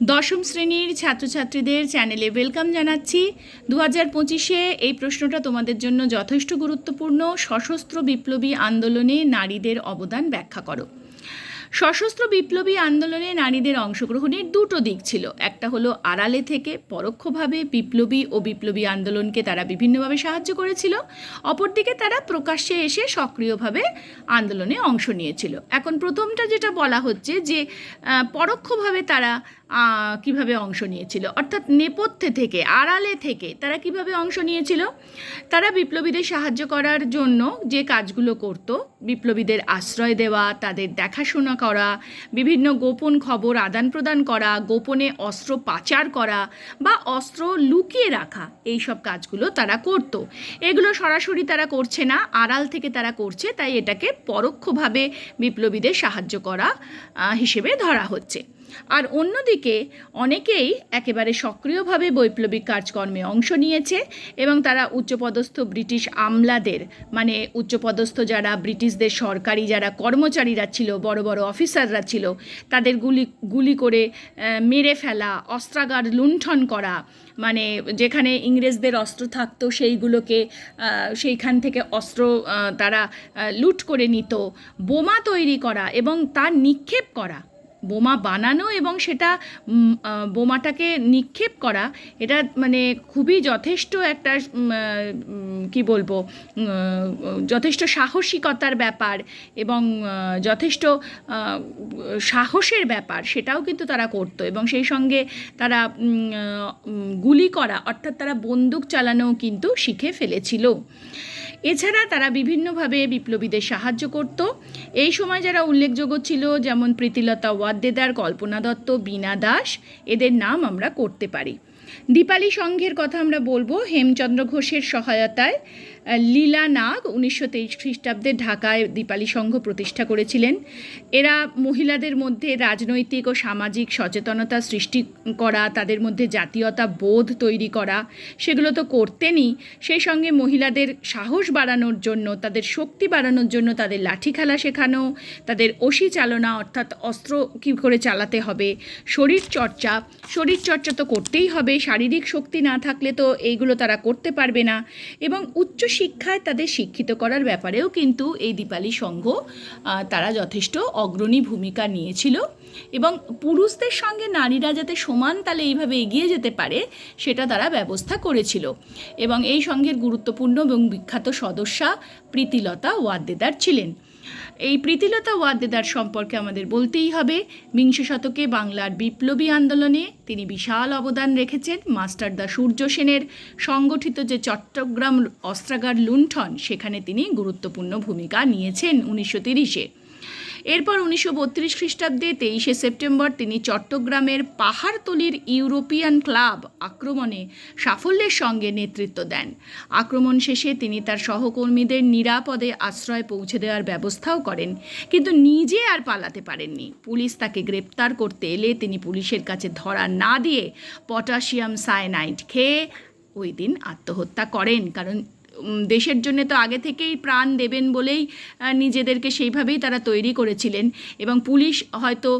দশম শ্রেণির ছাত্রছাত্রীদের চ্যানেলে ওয়েলকাম জানাচ্ছি। দু হাজার পঁচিশে এই প্রশ্নটা তোমাদের জন্য যথেষ্ট গুরুত্বপূর্ণ। সশস্ত্র বিপ্লবী আন্দোলনে নারীদের অবদান ব্যাখ্যা করো। সশস্ত্র বিপ্লবী আন্দোলনে নারীদের অংশগ্রহণের দুটো দিক ছিল। একটা হলো আড়ালে থেকে পরোক্ষভাবে বিপ্লবী ও বিপ্লবী আন্দোলনকে তারা বিভিন্নভাবে সাহায্য করেছিল। অপরদিকে তারা প্রকাশ্যে এসে সক্রিয়ভাবে আন্দোলনে অংশ নিয়েছিল। এখন প্রথমটা যেটা বলা হচ্ছে যে পরোক্ষভাবে তারা কীভাবে অংশ নিয়েছিল? অর্থাৎ নেপথ্যে থেকে, আড়ালে থেকে তারা কীভাবে অংশ নিয়েছিল? তারা বিপ্লবীদের সাহায্য করার জন্য যে কাজগুলো করত, বিপ্লবীদের আশ্রয় দেওয়া, তাদের দেখাশোনা করা, বিভিন্ন গোপন খবর আদান প্রদান করা, গোপনে অস্ত্র পাচার করা বা অস্ত্র লুকিয়ে রাখা, এই সব কাজগুলো তারা করত। এগুলো সরাসরি তারা করছে না, আড়াল থেকে তারা করছে, তাই এটাকে পরোক্ষভাবে বিপ্লবীদের সাহায্য করা হিসেবে ধরা হচ্ছে। আর অন্যদিকে অনেকেই একেবারে সক্রিয়ভাবে বৈপ্লবিক কাজকর্মে অংশ নিয়েছে এবং তারা উচ্চপদস্থ ব্রিটিশ আমলাদের মানে উচ্চপদস্থ যারা ব্রিটিশদের সরকারি যারা কর্মচারীরা ছিল, বড় বড় অফিসাররা ছিল, তাদের গুলি গুলি করে মেরে ফেলা, অস্ত্রাগার লুণ্ঠন করা মানে যেখানে ইংরেজদের অস্ত্র থাকতো সেইগুলোকে সেইখান থেকে অস্ত্র তারা লুট করে নিত, বোমা তৈরি করা এবং তার নিক্ষেপ করা। বোমা বানানো এবং সেটা বোমাটাকে নিক্ষেপ করা, এটা মানে খুবই যথেষ্ট একটা কি বলব যথেষ্ট সাহসিকতার ব্যাপার এবং যথেষ্ট সাহসের ব্যাপার, সেটাও কিন্তু তারা করতো এবং সেই সঙ্গে তারা গুলি করা, অর্থাৎ তারা বন্দুক চালানোও কিন্তু শিখে ফেলেছিল। এছাড়া তারা বিভিন্নভাবে বিপ্লবীদের সাহায্য করত। এই সময় যারা উল্লেখযোগ্য ছিল, যেমন প্রীতিলতা ওয়াদ্দেদার, কল্পনা দত্ত, বীণা দাস, এদের নাম আমরা করতে পারি। দীপালি সংঘের কথা আমরা বলব, হেমচন্দ্র ঘোষের সহায়তায়। লীলা নাগ উনিশশো তেইশ খ্রিস্টাব্দে ঢাকায় দীপালি সংঘ প্রতিষ্ঠা করেছিলেন। এরা মহিলাদের মধ্যে রাজনৈতিক ও সামাজিক সচেতনতা সৃষ্টি করা, তাদের মধ্যে জাতীয়তা বোধ তৈরি করা, সেগুলো তো করতেনই। সেই সঙ্গে মহিলাদের সাহস বাড়ানোর জন্য, তাদের শক্তি বাড়ানোর জন্য তাদের লাঠি খেলা শেখানো, তাদের অসি চালনা, অর্থাৎ অস্ত্র কী করে চালাতে হবে, শরীর চর্চা। শরীর চর্চা তো করতেই হবে, শারীরিক শক্তি না থাকলে তো এইগুলো তারা করতে পারবে না। এবং উচ্চ শিক্ষায় তাদের শিক্ষিত করার ব্যাপারেও কিন্তু এই দীপালি সংঘ তারা যথেষ্ট অগ্রণী ভূমিকা নিয়েছিল এবং পুরুষদের সঙ্গে নারীরা যাতে সমান তালে এইভাবে এগিয়ে যেতে পারে, সেটা তারা ব্যবস্থা করেছিল। এবং এই সংঘের গুরুত্বপূর্ণ এবং বিখ্যাত সদস্যা প্রীতিলতা ওয়াদ্দেদার ছিলেন। এই প্রীতিলতা ওয়াদ্দেদার সম্পর্কে আমাদের বলতেই হবে, বিংশ শতকে বাংলার বিপ্লবী আন্দোলনে তিনি বিশাল অবদান রেখেছেন মাস্টারদা সূর্য সেনের সংগঠিত যে চট্টগ্রাম অস্ত্রাগার লুণ্ঠন, সেখানে তিনি গুরুত্বপূর্ণ ভূমিকা নিয়েছেন উনিশশো তিরিশে। এরপর উনিশশো বত্রিশ খ্রিস্টাব্দে তেইশে সেপ্টেম্বর তিনি চট্টগ্রামের পাহাড়তলির ইউরোপিয়ান ক্লাব আক্রমণে সাফল্যের সঙ্গে নেতৃত্ব দেন। আক্রমণ শেষে তিনি তার সহকর্মীদের নিরাপদে আশ্রয় পৌঁছে দেওয়ার ব্যবস্থাও করেন, কিন্তু নিজে আর পালাতে পারেননি। পুলিশ তাকে গ্রেপ্তার করতে এলে তিনি পুলিশের কাছে ধরা না দিয়ে পটাশিয়াম সায়ানাইড খেয়ে ওই দিন আত্মহত্যা করেন, কারণ দেশের জন্য তো আগে থেকেই প্রাণ দেবেন বলেই নিজেদেরকে সেইভাবেই তারা তৈরি করেছিলেন। এবং পুলিশ হয়তো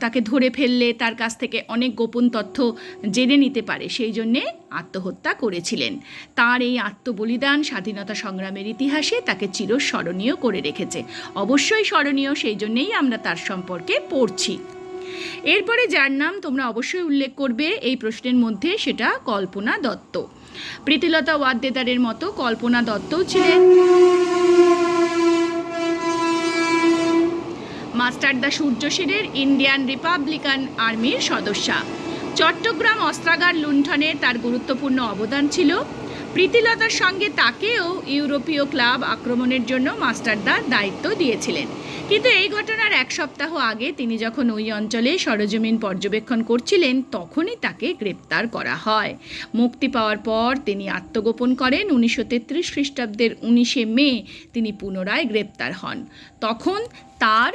তাকে ধরে ফেললে তার কাছ থেকে অনেক গোপন তথ্য জেনে নিতে পারে, সেই জন্যে আত্মহত্যা করেছিলেন। তার এই আত্মবলিদান স্বাধীনতা সংগ্রামের ইতিহাসে তাকে চিরস্মরণীয় করে রেখেছে। অবশ্যই স্মরণীয়, সেই জন্যেই আমরা তার সম্পর্কে পড়ছি। এরপরে যার নাম তোমরা অবশ্যই উল্লেখ করবে, এই প্রশ্নের মধ্যে সেটা কল্পনা দত্ত। প্রীতিলতা ওয়াদ্দেদারের মতো কল্পনা দত্তও ছিলেন। মাস্টারদা সূর্য সেনের ইন্ডিয়ান রিপাবলিকান আর্মির সদস্যা। চট্টগ্রাম অস্ত্রাগার লুণ্ঠনে তার গুরুত্বপূর্ণ অবদান ছিল। প্রীতিলতার সঙ্গে তাকেও ইউরোপীয় ক্লাব আক্রমণের জন্য মাস্টারদা দায়িত্ব দিয়েছিলেন। কিন্তু এই ঘটনার এক সপ্তাহ আগে তিনি যখন ওই অঞ্চলে সরজমিন পর্যবেক্ষণ করছিলেন, তখনই তাকে গ্রেপ্তার করা হয়। মুক্তি পাওয়ার পর তিনি আত্মগোপন করেন। উনিশশো তেত্রিশ খ্রিস্টাব্দের উনিশে মে তিনি পুনরায় গ্রেপ্তার হন। তখন তার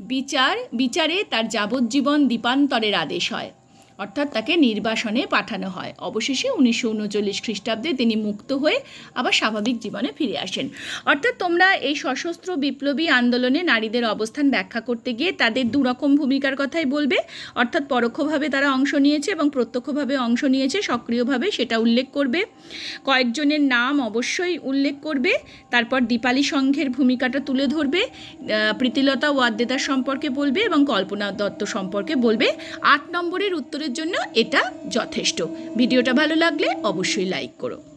বিচার, বিচারে তার যাবজ্জীবন দ্বীপান্তরের আদেশ হয়। অর্থাৎ তাকে নির্বাসনে পাঠানো হয়। অবশেষে উনিশশো উনচল্লিশ খ্রিস্টাব্দে তিনি মুক্ত হয়ে আবার স্বাভাবিক জীবনে ফিরে আসেন। অর্থাৎ তোমরা এই সশস্ত্র বিপ্লবী আন্দোলনে নারীদের অবস্থান ব্যাখ্যা করতে গিয়ে তাদের দুরকম ভূমিকার কথাই বলবে। অর্থাৎ পরোক্ষভাবে তারা অংশ নিয়েছে এবং প্রত্যক্ষভাবে অংশ নিয়েছে, সক্রিয়ভাবে সেটা উল্লেখ করবে। কয়েকজনের নাম অবশ্যই উল্লেখ করবে। তারপর দীপালি সংঘের ভূমিকাটা তুলে ধরবে। প্রীতিলতা ওয়াদ্দেদার সম্পর্কে বলবে এবং কল্পনা দত্ত সম্পর্কে বলবে। আট নম্বরের উত্তরের জন্য এটা যথেষ্ট। ভিডিওটা ভালো লাগলে অবশ্যই লাইক করো।